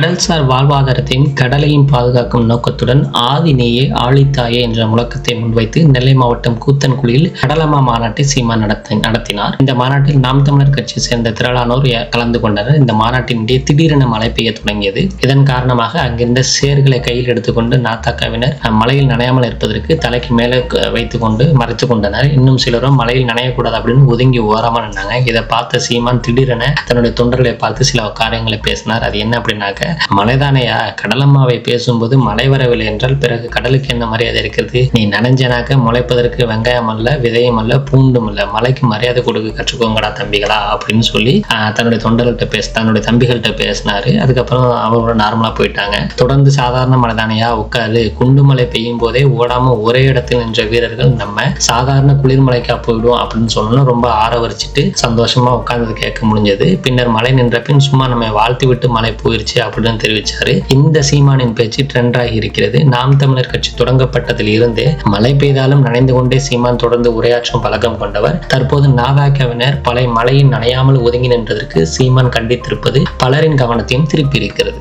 கடல்சார் வாழ்வாதாரத்தையும் கடலையும் பாதுகாக்கும் நோக்கத்துடன் ஆதினேயே ஆழித்தாயே என்ற முழக்கத்தை முன்வைத்து நெல்லை மாவட்டம் கூத்தன்குழியில் கடலமா மாநாட்டை சீமா நடத்த நடத்தினார். இந்த மாநாட்டில் நாம் தமிழர் கட்சியை சேர்ந்த திரளானோர் கலந்து கொண்டனர். இந்த மாநாட்டினிடையே திடீரென மழை பெய்ய தொடங்கியது. இதன் காரணமாக அங்கிருந்த சேர்களை கையில் எடுத்துக்கொண்டு நாத்தாக்காவினர் மலையில் மழையில் நனையாமல் இருப்பதற்கு தலைக்கு மேலே வைத்துக்கொண்டு மறைத்து கொண்டனர். இன்னும் சிலரும் மழையில் நனையக்கூடாது அப்படின்னு ஒதுங்கி ஓரமா நின்றாங்க இதை பார்த்த சீமான் திடீரென தன்னுடைய தொண்டர்களை பார்த்து சில காரியங்களை பேசினார். அது என்ன அப்படின்னாக்க மலைதானையா? கடலம்மாவை பேசும்போது மழை வரவில்லை என்றால் பிறகு கடலுக்கு என்ன மரியாதை இருக்கிறது? நீ நனைஞ்சனாக்க முளைப்பதற்கு வெங்காயம் அல்ல விதையும் அல்ல பூண்டும் அல்ல. மலைக்கு மரியாதை கொடுக்க கற்றுக்கோங்கடா தம்பிகளா அப்படின்னு சொல்லி தன்னுடைய தொண்டர்கள்ட்ட பேச தன்னுடைய தம்பிகள்கிட்ட பேசினாரு. அதுக்கப்புறம் அவரோட நார்மலா போயிட்டாங்க. தொடர்ந்து சாதாரண மலைதானையா? உட்காரு. குண்டு மழை பெய்யும் போதே ஓடாம ஒரே இடத்தில் நின்ற வீரர்கள் நம்ம. சாதாரண குளிர்மலைக்கா போயிடும் அப்படின்னு சொல்லணும் ரொம்ப ஆரவரிச்சிட்டு சந்தோஷமா உட்கார்ந்து கேட்க முடிஞ்சது. பின்னர் மழை நின்ற பின் சும்மா நம்ம வாழ்த்து விட்டு மழை போயிருச்சு அப்படின்னு தெரிவிச்சாரு. இந்த சீமானின் பேச்சு ட்ரெண்டாகி இருக்கிறது. நாம் தமிழர் கட்சி தொடங்கப்பட்டதில் இருந்தே மழை பெய்தாலும் நனைந்து கொண்டே சீமான் தொடர்ந்து உரையாற்றும் பழக்கம் கொண்டவர். தற்போது நாதாக்கவினர் பழைய மழையின் நனையாமல் ஒதுங்கி நின்றதற்கு சீமான் கண்டித்திருப்பது பலரின் கவனத்தையும் திருப்பி இருக்கிறது.